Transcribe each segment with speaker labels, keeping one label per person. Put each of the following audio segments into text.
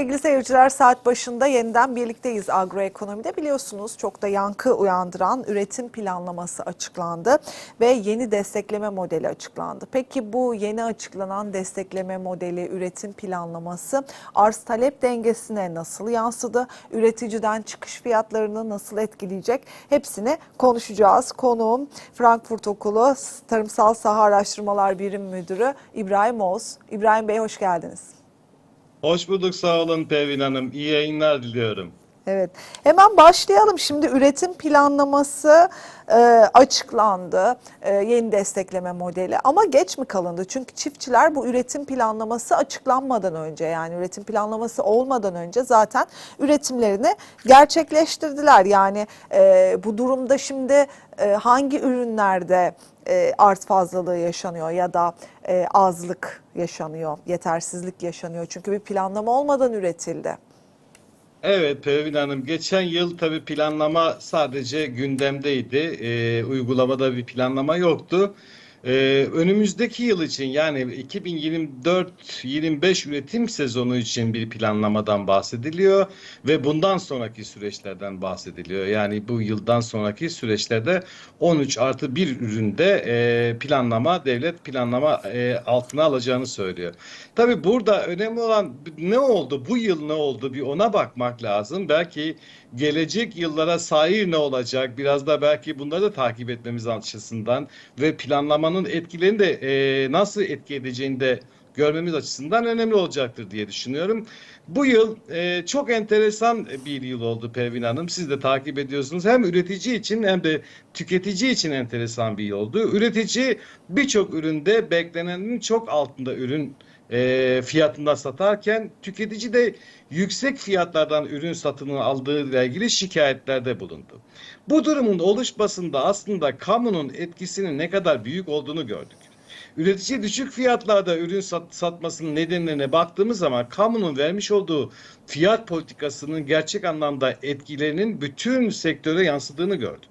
Speaker 1: sevgili seyirciler saat başında yeniden birlikteyiz agroekonomide. Biliyorsunuz çok da yankı uyandıran üretim planlaması açıklandı ve yeni destekleme modeli açıklandı. Peki bu yeni açıklanan destekleme modeli, üretim planlaması arz talep dengesine nasıl yansıdı? Üreticiden çıkış fiyatlarını nasıl etkileyecek? Hepsini konuşacağız. Konuğum Frankfurt Okulu Tarımsal Saha Araştırmalar Birim Müdürü İbrahim Oğuz. İbrahim Bey hoş geldiniz.
Speaker 2: Hoş bulduk sağ olun Pervin Hanım. İyi yayınlar diliyorum.
Speaker 1: Evet. Hemen başlayalım. Şimdi üretim planlaması e, açıklandı. E, yeni destekleme modeli. Ama geç mi kalındı? Çünkü çiftçiler bu üretim planlaması açıklanmadan önce yani üretim planlaması olmadan önce zaten üretimlerini gerçekleştirdiler. Yani e, bu durumda şimdi e, hangi ürünlerde e, arz fazlalığı yaşanıyor ya da e, azlık yaşanıyor, yetersizlik yaşanıyor. Çünkü bir planlama olmadan üretildi.
Speaker 2: Evet Pervin Hanım, geçen yıl tabii planlama sadece gündemdeydi. Ee, uygulamada bir planlama yoktu. Ee, önümüzdeki yıl için yani 2024-25 üretim sezonu için bir planlamadan bahsediliyor ve bundan sonraki süreçlerden bahsediliyor. Yani bu yıldan sonraki süreçlerde 13 artı 1 üründe e, planlama, devlet planlama e, altına alacağını söylüyor. Tabii burada önemli olan ne oldu, bu yıl ne oldu bir ona bakmak lazım. Belki gelecek yıllara sahip ne olacak biraz da belki bunları da takip etmemiz açısından ve planlamanın etkilerini de e, nasıl etki edeceğini de görmemiz açısından önemli olacaktır diye düşünüyorum. Bu yıl e, çok enteresan bir yıl oldu Pervin Hanım. Siz de takip ediyorsunuz. Hem üretici için hem de tüketici için enteresan bir yıl oldu. Üretici birçok üründe beklenenin çok altında ürün e, fiyatında satarken tüketici de yüksek fiyatlardan ürün satını aldığı ile ilgili şikayetlerde bulundu. Bu durumun oluşmasında aslında kamunun etkisinin ne kadar büyük olduğunu gördük. Üretici düşük fiyatlarda ürün sat, satmasının nedenlerine baktığımız zaman kamunun vermiş olduğu fiyat politikasının gerçek anlamda etkilerinin bütün sektöre yansıdığını gördük.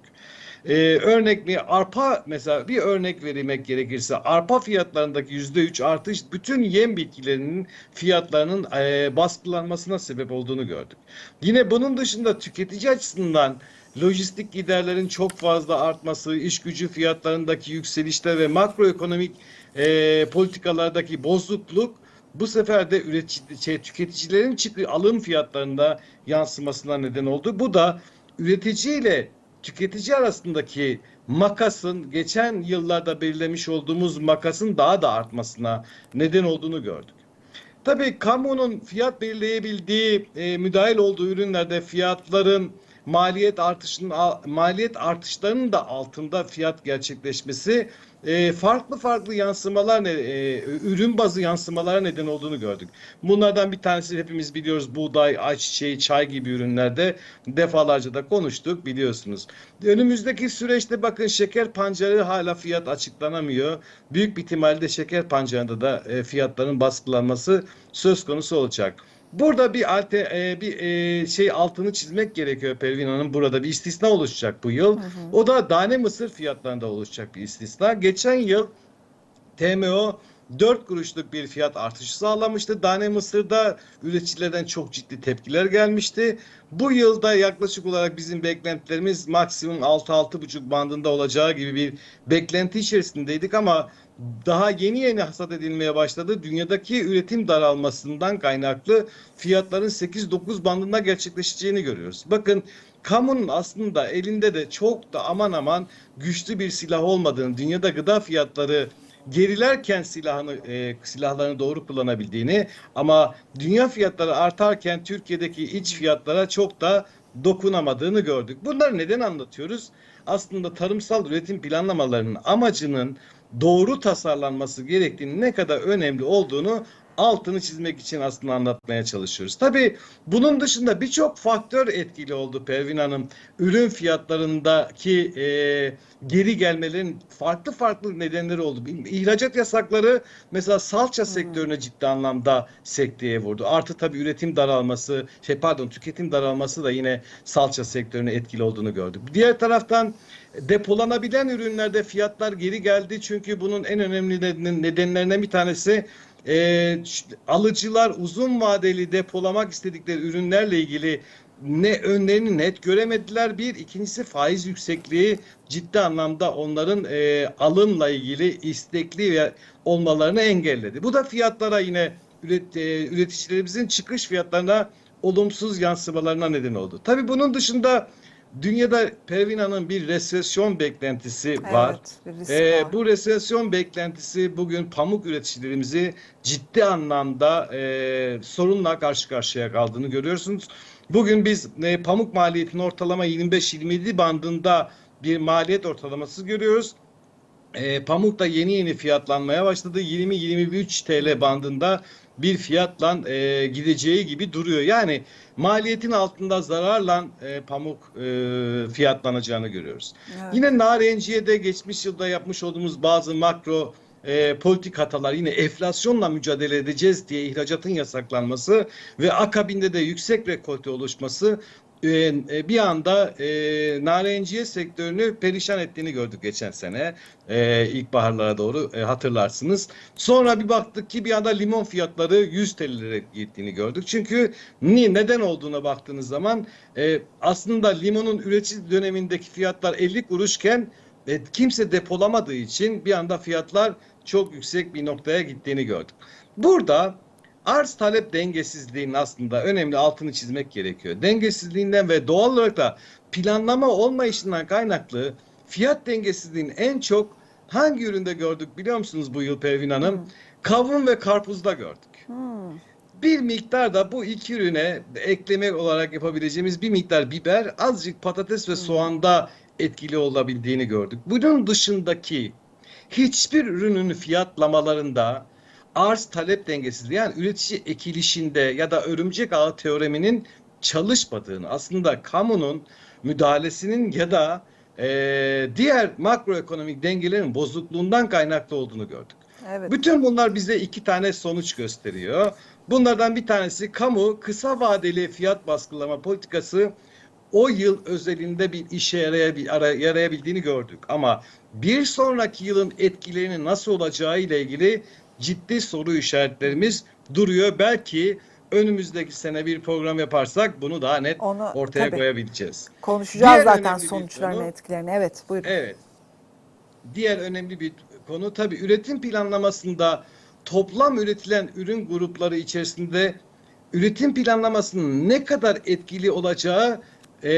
Speaker 2: Ee, örnek mi arpa mesela bir örnek vermek gerekirse arpa fiyatlarındaki yüzde üç artış bütün yem bitkilerinin fiyatlarının e, baskılanmasına sebep olduğunu gördük. Yine bunun dışında tüketici açısından lojistik giderlerin çok fazla artması, iş gücü fiyatlarındaki yükselişler ve makroekonomik e, politikalardaki bozukluk bu sefer de üretici, şey, tüketicilerin çıkı alım fiyatlarında yansımasına neden oldu. Bu da üretici ile tüketici arasındaki makasın geçen yıllarda belirlemiş olduğumuz makasın daha da artmasına neden olduğunu gördük. Tabii kamunun fiyat belirleyebildiği, e, müdahil olduğu ürünlerde fiyatların maliyet artışının maliyet artışlarının da altında fiyat gerçekleşmesi e, farklı farklı yansımalar e, ürün bazı yansımalara neden olduğunu gördük. Bunlardan bir tanesi hepimiz biliyoruz buğday, ayçiçeği, çay gibi ürünlerde defalarca da konuştuk biliyorsunuz. Önümüzdeki süreçte bakın şeker pancarı hala fiyat açıklanamıyor. Büyük bir ihtimalle şeker pancarında da e, fiyatların baskılanması söz konusu olacak. Burada bir alte, e, bir e, şey altını çizmek gerekiyor Pervin Hanım. Burada bir istisna oluşacak bu yıl. Hı hı. O da tane mısır fiyatlarında oluşacak bir istisna. Geçen yıl TMO 4 kuruşluk bir fiyat artışı sağlamıştı. Tane mısırda üreticilerden çok ciddi tepkiler gelmişti. Bu yılda yaklaşık olarak bizim beklentilerimiz maksimum 6-6,5 bandında olacağı gibi bir beklenti içerisindeydik ama daha yeni yeni hasat edilmeye başladı. Dünyadaki üretim daralmasından kaynaklı fiyatların 8-9 bandında gerçekleşeceğini görüyoruz. Bakın kamunun aslında elinde de çok da aman aman güçlü bir silah olmadığını, dünyada gıda fiyatları gerilerken silahını e, silahlarını doğru kullanabildiğini ama dünya fiyatları artarken Türkiye'deki iç fiyatlara çok da dokunamadığını gördük. Bunları neden anlatıyoruz? Aslında tarımsal üretim planlamalarının amacının doğru tasarlanması gerektiğini ne kadar önemli olduğunu altını çizmek için aslında anlatmaya çalışıyoruz. Tabii bunun dışında birçok faktör etkili oldu Pervin Hanım. Ürün fiyatlarındaki e, geri gelmelerin farklı farklı nedenleri oldu. İhracat yasakları mesela salça hmm. sektörüne ciddi anlamda sekteye vurdu. Artı tabii üretim daralması, şey pardon tüketim daralması da yine salça sektörüne etkili olduğunu gördük. Diğer taraftan depolanabilen ürünlerde fiyatlar geri geldi. Çünkü bunun en önemli nedenlerinden bir tanesi e, alıcılar uzun vadeli depolamak istedikleri ürünlerle ilgili ne önlerini net göremediler. Bir, ikincisi faiz yüksekliği ciddi anlamda onların e, alımla ilgili istekli ve olmalarını engelledi. Bu da fiyatlara yine üret, e, üreticilerimizin çıkış fiyatlarına olumsuz yansımalarına neden oldu. Tabii bunun dışında dünyada Pervina'nın bir resesyon beklentisi var.
Speaker 1: Evet, risk
Speaker 2: Ee,
Speaker 1: var.
Speaker 2: bu resesyon beklentisi bugün pamuk üreticilerimizi ciddi anlamda e, sorunla karşı karşıya kaldığını görüyorsunuz. Bugün biz e, pamuk maliyetinin ortalama 25-27 bandında bir maliyet ortalaması görüyoruz. E, pamuk da yeni yeni fiyatlanmaya başladı. 20-23 TL bandında bir fiyatla e, gideceği gibi duruyor. Yani maliyetin altında zararla e, pamuk e, fiyatlanacağını görüyoruz.
Speaker 1: Evet.
Speaker 2: Yine narenciye de geçmiş yılda yapmış olduğumuz bazı makro e, politik hatalar yine enflasyonla mücadele edeceğiz diye ihracatın yasaklanması ve akabinde de yüksek rekolte oluşması e, e, bir anda e, narenciye sektörünü perişan ettiğini gördük geçen sene e, ilkbaharlara doğru e, hatırlarsınız. Sonra bir baktık ki bir anda limon fiyatları 100 TL'lere gittiğini gördük. Çünkü ni neden olduğuna baktığınız zaman e, aslında limonun üretici dönemindeki fiyatlar 50 kuruşken e, kimse depolamadığı için bir anda fiyatlar çok yüksek bir noktaya gittiğini gördük. Burada arz talep dengesizliğinin aslında önemli altını çizmek gerekiyor. Dengesizliğinden ve doğal olarak da planlama olmayışından kaynaklı fiyat dengesizliğini en çok hangi üründe gördük biliyor musunuz bu yıl Pervin Hanım? Kavun ve karpuzda gördük.
Speaker 1: Hmm.
Speaker 2: Bir miktar da bu iki ürüne ekleme olarak yapabileceğimiz bir miktar biber, azıcık patates ve soğanda etkili olabildiğini gördük. Bunun dışındaki hiçbir ürünün fiyatlamalarında arz talep dengesizliği yani üretici ekilişinde ya da örümcek ağı teoreminin çalışmadığını aslında kamunun müdahalesinin ya da eee, diğer makroekonomik dengelerin bozukluğundan kaynaklı olduğunu gördük.
Speaker 1: Evet.
Speaker 2: Bütün bunlar bize iki tane sonuç gösteriyor. Bunlardan bir tanesi kamu kısa vadeli fiyat baskılama politikası o yıl özelinde bir işe yarayabil, ara- yarayabildiğini gördük. Ama bir sonraki yılın etkilerinin nasıl olacağı ile ilgili ciddi soru işaretlerimiz duruyor. Belki önümüzdeki sene bir program yaparsak bunu daha net
Speaker 1: Onu,
Speaker 2: ortaya
Speaker 1: tabii.
Speaker 2: koyabileceğiz.
Speaker 1: Konuşacağız
Speaker 2: Diğer
Speaker 1: zaten sonuçlarını,
Speaker 2: konu-
Speaker 1: etkilerini. Evet, buyurun.
Speaker 2: Evet. Diğer önemli bir konu tabii üretim planlamasında toplam üretilen ürün grupları içerisinde üretim planlamasının ne kadar etkili olacağı e,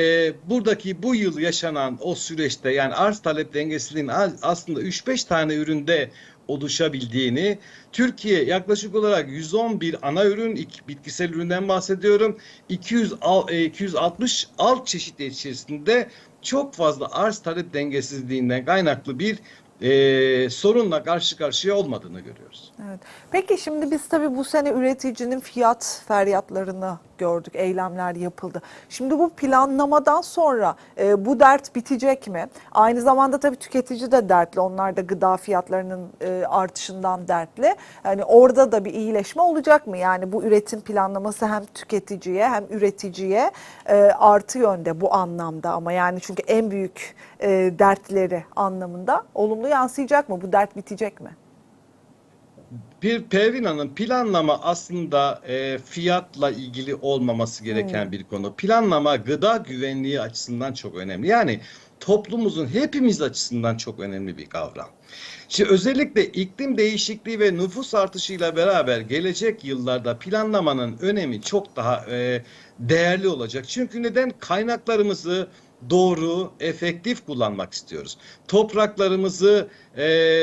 Speaker 2: buradaki bu yıl yaşanan o süreçte yani arz talep dengesizliğinin az- aslında 3-5 tane üründe oluşabildiğini. Türkiye yaklaşık olarak 111 ana ürün bitkisel üründen bahsediyorum. 200 al- e, 260 alt çeşit içerisinde çok fazla arz talep dengesizliğinden kaynaklı bir e, sorunla karşı karşıya olmadığını görüyoruz.
Speaker 1: Evet. Peki şimdi biz tabii bu sene üreticinin fiyat feryatlarını gördük, eylemler yapıldı. Şimdi bu planlamadan sonra e, bu dert bitecek mi? Aynı zamanda tabii tüketici de dertli. Onlar da gıda fiyatlarının e, artışından dertli. Yani orada da bir iyileşme olacak mı? Yani bu üretim planlaması hem tüketiciye hem üreticiye e, artı yönde bu anlamda ama yani çünkü en büyük e, dertleri anlamında olumlu yansıyacak mı? Bu dert bitecek mi?
Speaker 2: Bir Pervina'nın planlama aslında e, fiyatla ilgili olmaması gereken bir konu. Planlama gıda güvenliği açısından çok önemli. Yani toplumumuzun hepimiz açısından çok önemli bir kavram. Şimdi özellikle iklim değişikliği ve nüfus artışıyla beraber gelecek yıllarda planlamanın önemi çok daha e, değerli olacak. Çünkü neden? Kaynaklarımızı doğru, efektif kullanmak istiyoruz. Topraklarımızı e,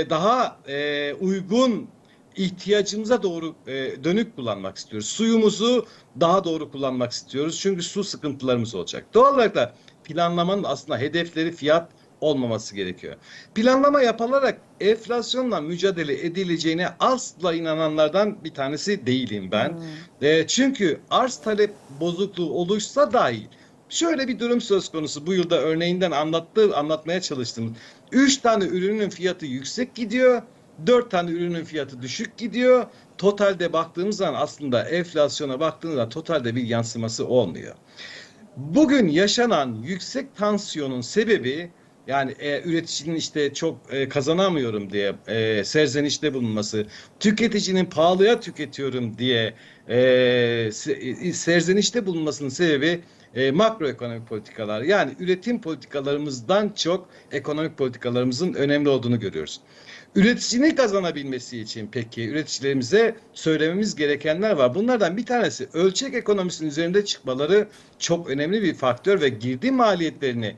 Speaker 2: daha e, uygun ihtiyacımıza doğru e, dönük kullanmak istiyoruz. Suyumuzu daha doğru kullanmak istiyoruz. Çünkü su sıkıntılarımız olacak. Doğal olarak da planlamanın aslında hedefleri fiyat olmaması gerekiyor. Planlama yapılarak enflasyonla mücadele edileceğine asla inananlardan bir tanesi değilim ben. E, çünkü arz talep bozukluğu oluşsa dahi Şöyle bir durum söz konusu. Bu yılda örneğinden anlattığı, anlatmaya çalıştım. Üç tane ürünün fiyatı yüksek gidiyor. Dört tane ürünün fiyatı düşük gidiyor. Totalde baktığımız zaman aslında enflasyona baktığımızda totalde bir yansıması olmuyor. Bugün yaşanan yüksek tansiyonun sebebi Yani e, üreticinin işte çok e, kazanamıyorum diye e, serzenişte bulunması, tüketicinin pahalıya tüketiyorum diye e, se- serzenişte bulunmasının sebebi e, makroekonomik politikalar. Yani üretim politikalarımızdan çok ekonomik politikalarımızın önemli olduğunu görüyoruz. Üreticinin kazanabilmesi için peki üreticilerimize söylememiz gerekenler var. Bunlardan bir tanesi ölçek ekonomisinin üzerinde çıkmaları çok önemli bir faktör ve girdi maliyetlerini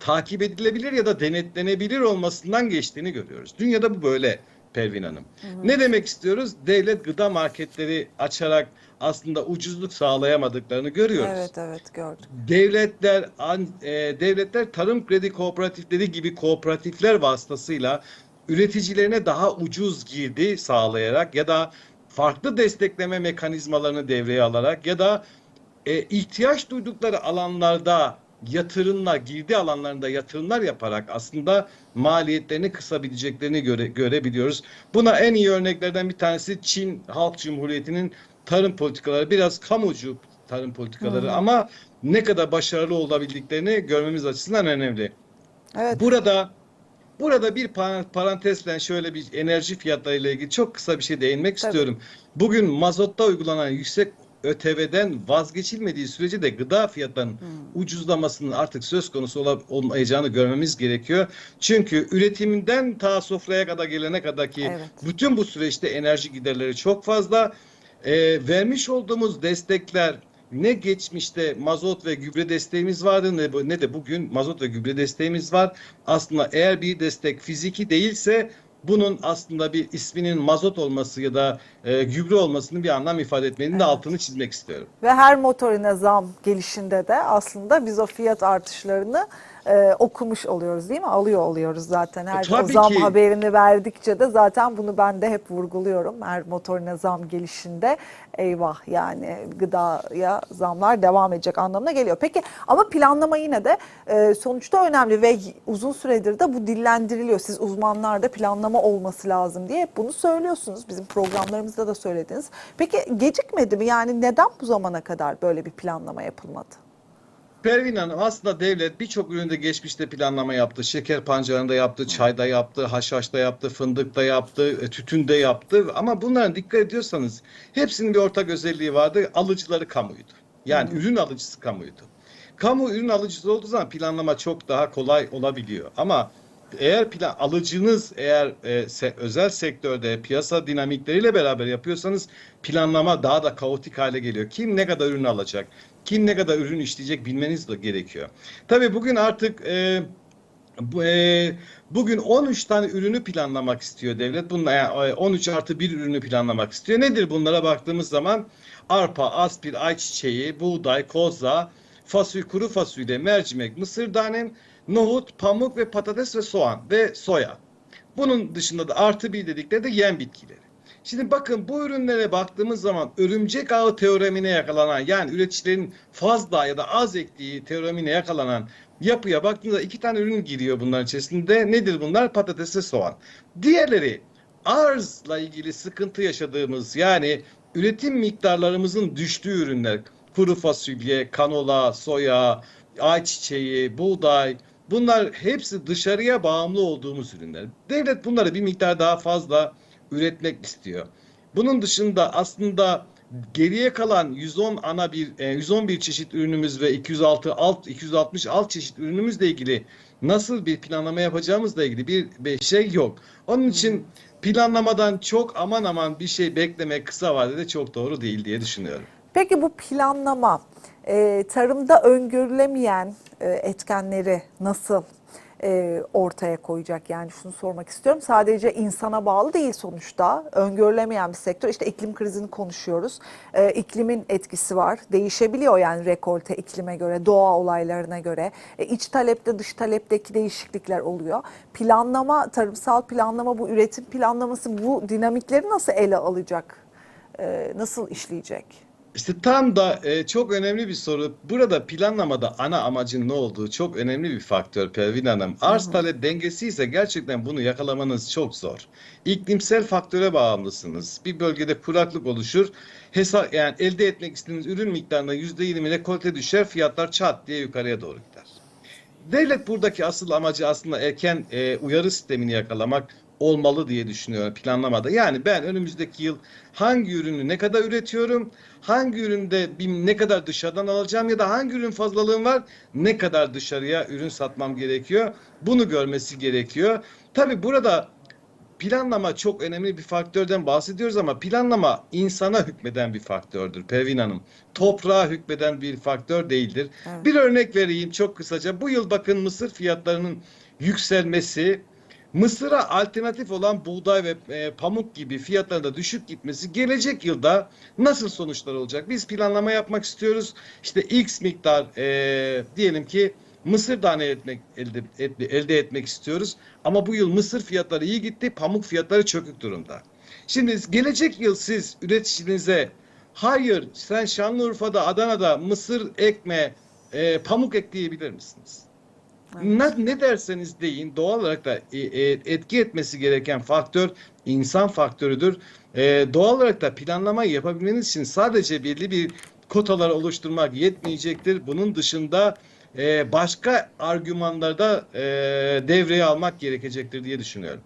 Speaker 2: takip edilebilir ya da denetlenebilir olmasından geçtiğini görüyoruz. Dünyada bu böyle Pervin Hanım. Ne demek istiyoruz? Devlet gıda marketleri açarak aslında ucuzluk sağlayamadıklarını görüyoruz.
Speaker 1: Evet evet gördük.
Speaker 2: Devletler an- e, devletler tarım kredi kooperatifleri gibi kooperatifler vasıtasıyla üreticilerine daha ucuz girdi sağlayarak ya da farklı destekleme mekanizmalarını devreye alarak ya da e, ihtiyaç duydukları alanlarda yatırımlar, girdi alanlarında yatırımlar yaparak aslında maliyetlerini kısabileceklerini göre, görebiliyoruz. Buna en iyi örneklerden bir tanesi Çin Halk Cumhuriyeti'nin tarım politikaları. Biraz kamucu tarım politikaları ama ne kadar başarılı olabildiklerini görmemiz açısından önemli.
Speaker 1: Evet.
Speaker 2: Burada burada bir pa- parantezle şöyle bir enerji fiyatları ile ilgili çok kısa bir şey değinmek
Speaker 1: Tabii.
Speaker 2: istiyorum. Bugün mazotta uygulanan yüksek ÖTV'den vazgeçilmediği sürece de gıda fiyatlarının ucuzlamasının artık söz konusu olup olmayacağını görmemiz gerekiyor. Çünkü üretiminden ta sofraya kadar gelene kadar ki
Speaker 1: Evet.
Speaker 2: bütün bu süreçte enerji giderleri çok fazla. Ee, vermiş olduğumuz destekler ne geçmişte mazot ve gübre desteğimiz vardı ne, ne de bugün mazot ve gübre desteğimiz var. Aslında eğer bir destek fiziki değilse bunun aslında bir isminin mazot olması ya da e, gübre olmasının bir anlam ifade etmenin de
Speaker 1: Evet.
Speaker 2: altını çizmek istiyorum.
Speaker 1: Ve her motorine zam gelişinde de aslında biz o fiyat artışlarını e, okumuş oluyoruz değil mi? Alıyor oluyoruz zaten. Her o
Speaker 2: Tabii
Speaker 1: zam
Speaker 2: ki.
Speaker 1: haberini verdikçe de zaten bunu ben de hep vurguluyorum. Her motorine zam gelişinde eyvah yani gıdaya zamlar devam edecek anlamına geliyor. Peki ama planlama yine de e, sonuçta önemli ve uzun süredir de bu dillendiriliyor. Siz uzmanlarda planlama olması lazım diye hep bunu söylüyorsunuz. Bizim programlarımızda da söylediniz. Peki gecikmedi mi? Yani neden bu zamana kadar böyle bir planlama yapılmadı?
Speaker 2: Pervin Hanım aslında devlet birçok üründe geçmişte planlama yaptı. Şeker pancarında yaptı, çayda yaptı, haşhaşta yaptı, fındıkta yaptı, e, tütünde yaptı. Ama bunların dikkat ediyorsanız hepsinin bir ortak özelliği vardı. Alıcıları kamuydu. Yani ürün alıcısı kamuydu. Kamu ürün alıcısı olduğu zaman planlama çok daha kolay olabiliyor. Ama eğer plan alıcınız eğer e, se- özel sektörde piyasa dinamikleriyle beraber yapıyorsanız planlama daha da kaotik hale geliyor. Kim ne kadar ürün alacak, kim ne kadar ürün işleyecek bilmeniz de gerekiyor. Tabii bugün artık e, bu, e, bugün 13 tane ürünü planlamak istiyor devlet. Bunlar yani e, 13 artı 1 ürünü planlamak istiyor. Nedir bunlara baktığımız zaman? Arpa, aspir, ayçiçeği, buğday, koza, fasulye, kuru fasulye, mercimek, mısır tanem, nohut, pamuk ve patates ve soğan ve soya. Bunun dışında da artı bir dedikleri de yem bitkileri. Şimdi bakın bu ürünlere baktığımız zaman örümcek ağı teoremine yakalanan yani üreticilerin fazla ya da az ektiği teoremine yakalanan yapıya baktığınızda iki tane ürün giriyor bunların içerisinde. Nedir bunlar? Patates ve soğan. Diğerleri arzla ilgili sıkıntı yaşadığımız yani üretim miktarlarımızın düştüğü ürünler. Kuru fasulye, kanola, soya, ayçiçeği, buğday, Bunlar hepsi dışarıya bağımlı olduğumuz ürünler. Devlet bunları bir miktar daha fazla üretmek istiyor. Bunun dışında aslında geriye kalan 110 ana bir e, 111 çeşit ürünümüz ve 206 alt 260 alt çeşit ürünümüzle ilgili nasıl bir planlama yapacağımızla ilgili bir, bir şey yok. Onun için planlamadan çok aman aman bir şey beklemek kısa vadede çok doğru değil diye düşünüyorum.
Speaker 1: Peki bu planlama e, tarımda öngörülemeyen e, etkenleri nasıl e, ortaya koyacak? Yani şunu sormak istiyorum. Sadece insana bağlı değil sonuçta. Öngörülemeyen bir sektör. İşte iklim krizini konuşuyoruz. E, iklimin etkisi var. Değişebiliyor yani rekolte iklime göre, doğa olaylarına göre. E, iç talepte dış talepteki değişiklikler oluyor. Planlama, tarımsal planlama, bu üretim planlaması bu dinamikleri nasıl ele alacak? E, nasıl işleyecek?
Speaker 2: İşte tam da e, çok önemli bir soru. Burada planlamada ana amacın ne olduğu çok önemli bir faktör Pervin Hanım. Arz talep dengesi ise gerçekten bunu yakalamanız çok zor. İklimsel faktöre bağımlısınız. Bir bölgede kuraklık oluşur. Hesap yani elde etmek istediğiniz ürün miktarında %20 rekolte düşer, fiyatlar çat diye yukarıya doğru gider. devlet buradaki asıl amacı aslında erken e, uyarı sistemini yakalamak olmalı diye düşünüyorum planlamada. Yani ben önümüzdeki yıl hangi ürünü ne kadar üretiyorum, hangi üründe bir, ne kadar dışarıdan alacağım ya da hangi ürün fazlalığım var, ne kadar dışarıya ürün satmam gerekiyor, bunu görmesi gerekiyor. Tabii burada planlama çok önemli bir faktörden bahsediyoruz ama planlama insana hükmeden bir faktördür Pervin Hanım. Toprağa hükmeden bir faktör değildir.
Speaker 1: Evet.
Speaker 2: Bir örnek vereyim çok kısaca. Bu yıl bakın mısır fiyatlarının yükselmesi, mısıra alternatif olan buğday ve e, pamuk gibi fiyatların da düşük gitmesi gelecek yılda nasıl sonuçlar olacak? Biz planlama yapmak istiyoruz. İşte X miktar e, diyelim ki mısır tane etmek, elde, et- elde etmek istiyoruz. Ama bu yıl mısır fiyatları iyi gitti, pamuk fiyatları çökük durumda. Şimdi gelecek yıl siz üreticinize hayır sen Şanlıurfa'da, Adana'da mısır ekme, e, pamuk ekleyebilir misiniz? Ne, ne derseniz deyin doğal olarak da e, e, etki etmesi gereken faktör insan faktörüdür. E, doğal olarak da planlamayı yapabilmeniz için sadece belli bir kotalar oluşturmak yetmeyecektir. Bunun dışında e, başka argümanlarda e, devreye almak gerekecektir diye düşünüyorum.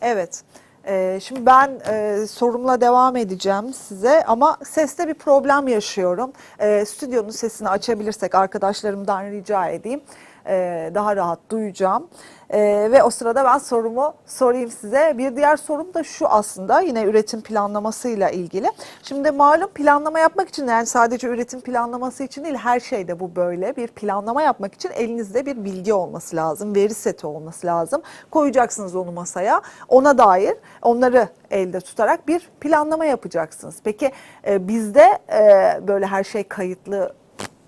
Speaker 1: Evet. Ee, şimdi ben e, sorumla devam edeceğim size ama seste bir problem yaşıyorum. Ee, stüdyonun sesini açabilirsek arkadaşlarımdan rica edeyim. Ee, daha rahat duyacağım. Ee, ve o sırada ben sorumu sorayım size. Bir diğer sorum da şu aslında yine üretim planlamasıyla ilgili. Şimdi malum planlama yapmak için yani sadece üretim planlaması için değil her şeyde bu böyle. Bir planlama yapmak için elinizde bir bilgi olması lazım, veri seti olması lazım. Koyacaksınız onu masaya. Ona dair onları elde tutarak bir planlama yapacaksınız. Peki e, bizde e, böyle her şey kayıtlı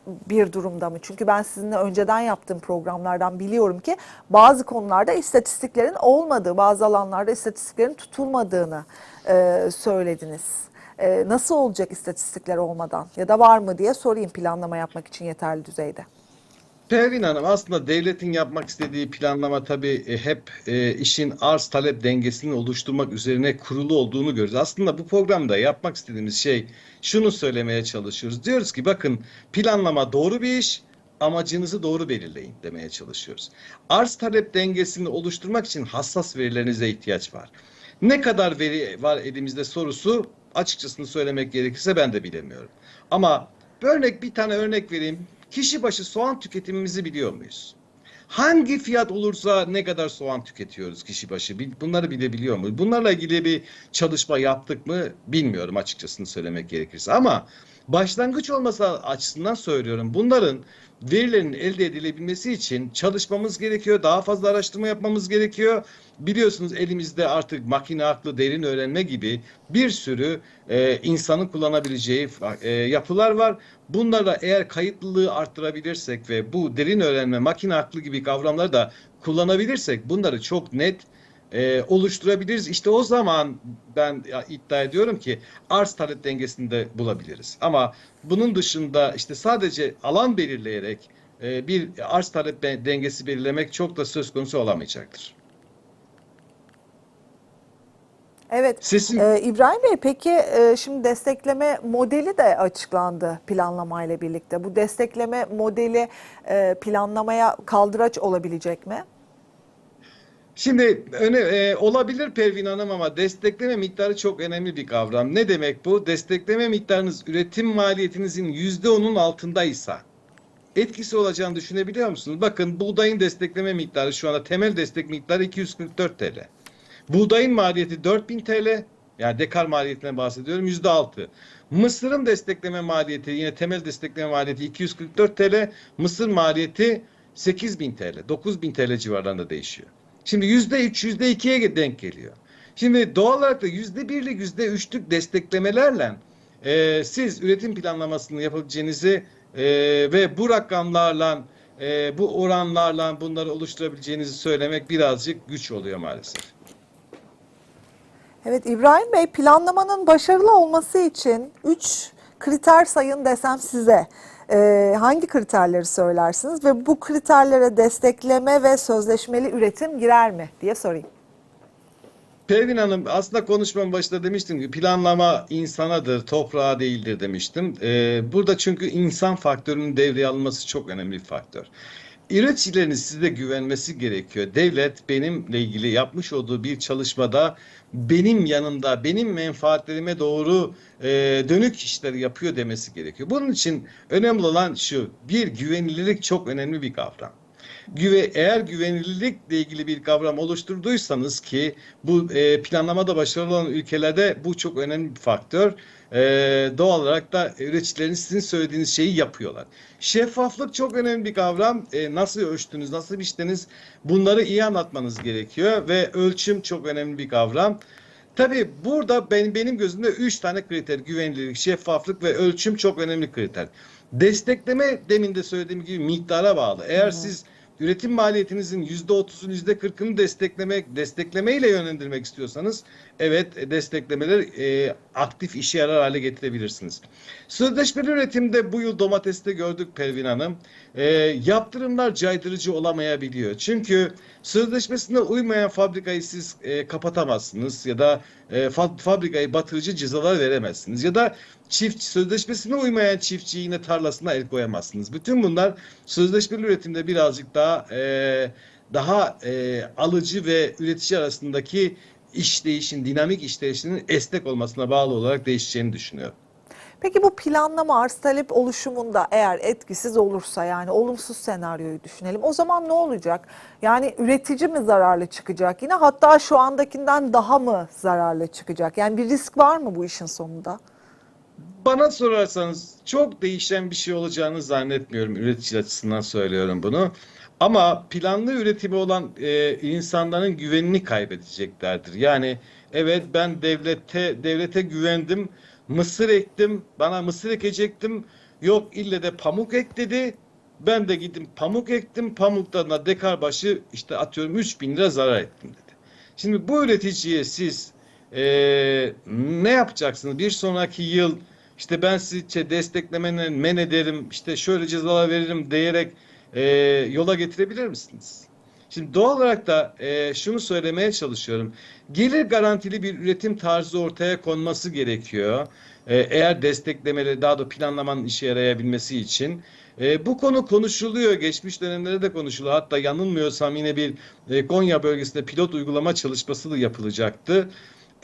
Speaker 1: bir durumda mı? Çünkü ben sizinle önceden yaptığım programlardan biliyorum ki bazı konularda istatistiklerin olmadığı, bazı alanlarda istatistiklerin tutulmadığını e, söylediniz. E, nasıl olacak istatistikler olmadan ya da var mı diye sorayım planlama yapmak için yeterli düzeyde.
Speaker 2: Pervin Hanım aslında devletin yapmak istediği planlama tabii e, hep e, işin arz talep dengesini oluşturmak üzerine kurulu olduğunu görüyoruz. Aslında bu programda yapmak istediğimiz şey şunu söylemeye çalışıyoruz. Diyoruz ki bakın planlama doğru bir iş amacınızı doğru belirleyin demeye çalışıyoruz. Arz talep dengesini oluşturmak için hassas verilerinize ihtiyaç var. Ne kadar veri var elimizde sorusu açıkçasını söylemek gerekirse ben de bilemiyorum. Ama örnek bir tane örnek vereyim. Kişi başı soğan tüketimimizi biliyor muyuz? Hangi fiyat olursa ne kadar soğan tüketiyoruz kişi başı? Bunları bilebiliyor muyuz? Bunlarla ilgili bir çalışma yaptık mı bilmiyorum açıkçasını söylemek gerekirse. Ama başlangıç olması açısından söylüyorum. Bunların verilerin elde edilebilmesi için çalışmamız gerekiyor. Daha fazla araştırma yapmamız gerekiyor. Biliyorsunuz elimizde artık makine aklı, derin öğrenme gibi bir sürü e, insanın kullanabileceği e, yapılar var. Bunlarla eğer kayıtlılığı arttırabilirsek ve bu derin öğrenme, makine aklı gibi kavramları da kullanabilirsek bunları çok net e, oluşturabiliriz. İşte o zaman ben iddia ediyorum ki arz talep dengesini de bulabiliriz. Ama bunun dışında işte sadece alan belirleyerek e, bir arz talep dengesi belirlemek çok da söz konusu olamayacaktır.
Speaker 1: Evet.
Speaker 2: Sesim
Speaker 1: Ee, İbrahim Bey peki e, şimdi destekleme modeli de açıklandı planlamayla birlikte. Bu destekleme modeli e, planlamaya kaldıraç olabilecek mi?
Speaker 2: Şimdi öne, e, olabilir Pervin Hanım ama destekleme miktarı çok önemli bir kavram. Ne demek bu? Destekleme miktarınız üretim maliyetinizin yüzde onun altındaysa etkisi olacağını düşünebiliyor musunuz? Bakın buğdayın destekleme miktarı şu anda temel destek miktarı 244 TL. Buğdayın maliyeti 4000 TL. Yani dekar maliyetinden bahsediyorum yüzde altı. Mısırın destekleme maliyeti yine temel destekleme maliyeti 244 TL. Mısır maliyeti 8000 TL. 9000 TL civarlarında değişiyor. Şimdi yüzde üç, yüzde ikiye denk geliyor. Şimdi doğal olarak da yüzde birlik, yüzde üçlük desteklemelerle e, siz üretim planlamasını yapabileceğinizi e, ve bu rakamlarla, e, bu oranlarla bunları oluşturabileceğinizi söylemek birazcık güç oluyor maalesef.
Speaker 1: Evet İbrahim Bey planlamanın başarılı olması için 3 kriter sayın desem size e, hangi kriterleri söylersiniz ve bu kriterlere destekleme ve sözleşmeli üretim girer mi diye sorayım.
Speaker 2: Pervin Hanım aslında konuşmam başında demiştim ki planlama insanadır, toprağa değildir demiştim. Ee, burada çünkü insan faktörünün devreye alınması çok önemli bir faktör. Üreticilerin size güvenmesi gerekiyor. Devlet benimle ilgili yapmış olduğu bir çalışmada benim yanımda, benim menfaatlerime doğru e, dönük işleri yapıyor demesi gerekiyor. Bunun için önemli olan şu, bir güvenilirlik çok önemli bir kavram. Güve, eğer güvenilirlikle ilgili bir kavram oluşturduysanız ki bu e, planlamada başarılı olan ülkelerde bu çok önemli bir faktör. E, doğal olarak da üreticilerin sizin söylediğiniz şeyi yapıyorlar. Şeffaflık çok önemli bir kavram. E, nasıl ölçtünüz, nasıl biçtiniz bunları iyi anlatmanız gerekiyor ve ölçüm çok önemli bir kavram. Tabii burada benim, benim gözümde üç tane kriter güvenilirlik, şeffaflık ve ölçüm çok önemli kriter. Destekleme demin de söylediğim gibi miktara bağlı. Eğer siz üretim maliyetinizin yüzde otuzun yüzde kırkını desteklemek, desteklemeyle yönlendirmek istiyorsanız evet e, desteklemeler e, aktif işe yarar hale getirebilirsiniz. Sözleşmeli üretimde bu yıl domateste gördük Pervin Hanım. E, yaptırımlar caydırıcı olamayabiliyor. Çünkü sözleşmesine uymayan fabrikayı siz e, kapatamazsınız ya da e, fa- fabrikayı batırıcı cezalar veremezsiniz ya da çift sözleşmesine uymayan çiftçiyi yine tarlasına el koyamazsınız. Bütün bunlar sözleşmeli üretimde birazcık daha e, daha e, alıcı ve üretici arasındaki işleyişin, dinamik işleyişinin esnek olmasına bağlı olarak değişeceğini düşünüyorum.
Speaker 1: Peki bu planlama arz talep oluşumunda eğer etkisiz olursa yani olumsuz senaryoyu düşünelim. O zaman ne olacak? Yani üretici mi zararlı çıkacak yine hatta şu andakinden daha mı zararlı çıkacak? Yani bir risk var mı bu işin sonunda?
Speaker 2: Bana sorarsanız çok değişen bir şey olacağını zannetmiyorum. Üretici açısından söylüyorum bunu. Ama planlı üretimi olan e, insanların güvenini kaybedeceklerdir. Yani evet ben devlete devlete güvendim. Mısır ektim. Bana mısır ekecektim. Yok ille de pamuk ek dedi. Ben de gittim pamuk ektim. Pamuktan da dekar başı işte atıyorum 3000 lira zarar ettim dedi. Şimdi bu üreticiye siz e, ne yapacaksınız? Bir sonraki yıl işte ben sizi işte desteklemenen men ederim, işte şöyle cezalar veririm diyerek e, yola getirebilir misiniz? Şimdi doğal olarak da e, şunu söylemeye çalışıyorum. Gelir garantili bir üretim tarzı ortaya konması gerekiyor. E, eğer desteklemeli daha da planlamanın işe yarayabilmesi için. E, bu konu konuşuluyor. Geçmiş dönemlerde de konuşuluyor. Hatta yanılmıyorsam yine bir e, Konya bölgesinde pilot uygulama çalışması da yapılacaktı.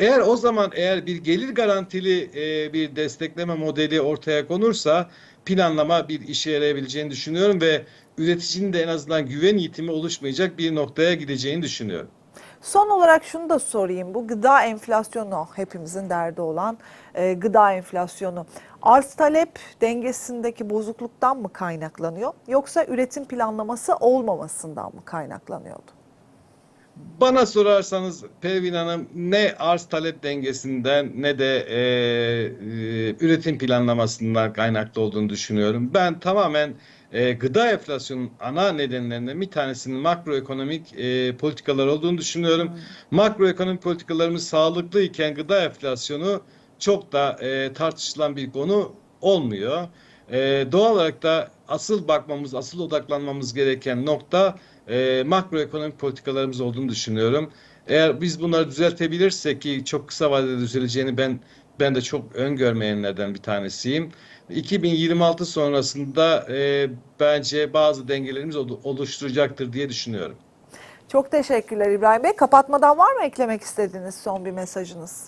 Speaker 2: Eğer o zaman eğer bir gelir garantili e, bir destekleme modeli ortaya konursa planlama bir işe yarayabileceğini düşünüyorum ve üreticinin de en azından güven yitimi oluşmayacak bir noktaya gideceğini düşünüyorum.
Speaker 1: Son olarak şunu da sorayım. Bu gıda enflasyonu hepimizin derdi olan e, gıda enflasyonu arz talep dengesindeki bozukluktan mı kaynaklanıyor yoksa üretim planlaması olmamasından mı kaynaklanıyordu?
Speaker 2: Bana sorarsanız Pervin Hanım ne arz talep dengesinden ne de e, e, üretim planlamasından kaynaklı olduğunu düşünüyorum. Ben tamamen e, gıda enflasyonun ana nedenlerinden bir tanesinin makroekonomik e, politikalar olduğunu düşünüyorum. Makroekonomik politikalarımız sağlıklı iken gıda enflasyonu çok da e, tartışılan bir konu olmuyor. E, doğal olarak da asıl bakmamız, asıl odaklanmamız gereken nokta e, makroekonomik politikalarımız olduğunu düşünüyorum. Eğer biz bunları düzeltebilirsek ki çok kısa vadede düzeleceğini ben ben de çok öngörmeyenlerden bir tanesiyim. 2026 sonrasında e, bence bazı dengelerimiz olu- oluşturacaktır diye düşünüyorum.
Speaker 1: Çok teşekkürler İbrahim Bey. Kapatmadan var mı eklemek istediğiniz son bir mesajınız?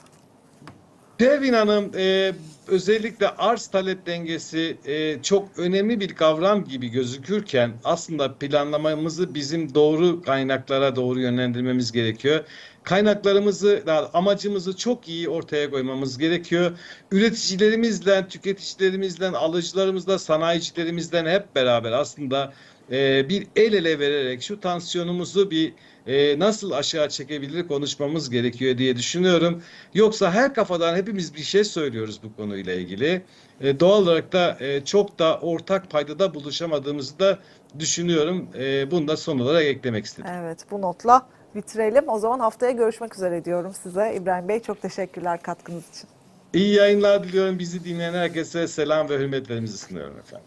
Speaker 2: Pervin Hanım e, özellikle arz talep dengesi e, çok önemli bir kavram gibi gözükürken aslında planlamamızı bizim doğru kaynaklara doğru yönlendirmemiz gerekiyor. Kaynaklarımızı, amacımızı çok iyi ortaya koymamız gerekiyor. Üreticilerimizle, tüketicilerimizle, alıcılarımızla, sanayicilerimizle hep beraber aslında e, bir el ele vererek şu tansiyonumuzu bir e, nasıl aşağı çekebilir konuşmamız gerekiyor diye düşünüyorum. Yoksa her kafadan hepimiz bir şey söylüyoruz bu konuyla ilgili. E, doğal olarak da e, çok da ortak paydada buluşamadığımızı da düşünüyorum. E, bunu da son olarak eklemek istedim.
Speaker 1: Evet bu notla bitirelim. O zaman haftaya görüşmek üzere diyorum size. İbrahim Bey çok teşekkürler katkınız için.
Speaker 2: İyi yayınlar diliyorum. Bizi dinleyen herkese selam ve hürmetlerimizi sunuyorum efendim.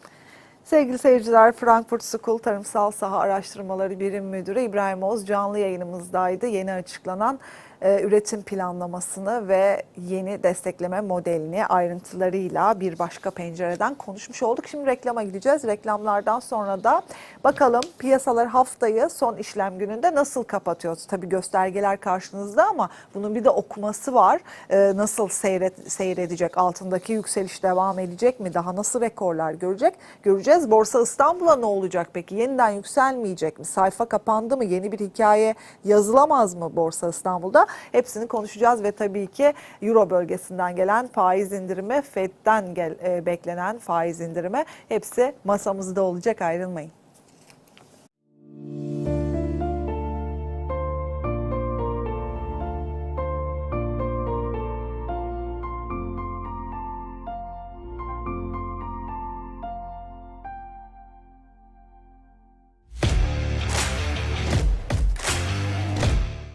Speaker 1: Sevgili seyirciler, Frankfurt School Tarımsal Saha Araştırmaları Birim Müdürü İbrahim Oğuz canlı yayınımızdaydı. Yeni açıklanan e, üretim planlamasını ve yeni destekleme modelini ayrıntılarıyla bir başka pencereden konuşmuş olduk. Şimdi reklama gideceğiz. Reklamlardan sonra da bakalım piyasalar haftayı son işlem gününde nasıl kapatıyoruz? Tabii göstergeler karşınızda ama bunun bir de okuması var. E, nasıl seyret, seyredecek? Altındaki yükseliş devam edecek mi? Daha nasıl rekorlar görecek? Göreceğiz. Borsa İstanbul'a ne olacak peki? Yeniden yükselmeyecek mi? Sayfa kapandı mı? Yeni bir hikaye yazılamaz mı Borsa İstanbul'da? Hepsini konuşacağız ve tabii ki Euro bölgesinden gelen faiz indirimi, Fed'den gel, e, beklenen faiz indirimi hepsi masamızda olacak ayrılmayın.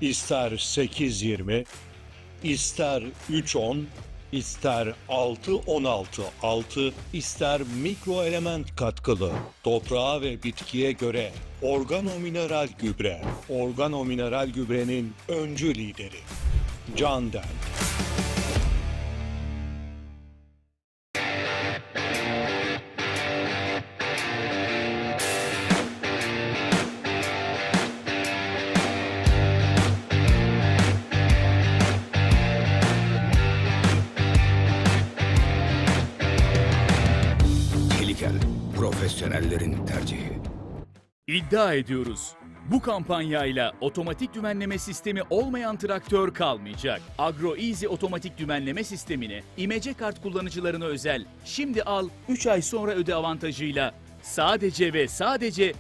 Speaker 3: İster 8.20, ister 3.10, ister 6.16.6, ister mikro element katkılı, toprağa ve bitkiye göre organomineral gübre, organomineral gübrenin öncü lideri. Candan.
Speaker 4: Helikel,
Speaker 5: İddia ediyoruz. Bu kampanyayla otomatik dümenleme sistemi olmayan traktör kalmayacak. Agro Easy otomatik dümenleme sistemini imece kart kullanıcılarına özel şimdi al 3 ay sonra öde avantajıyla sadece ve sadece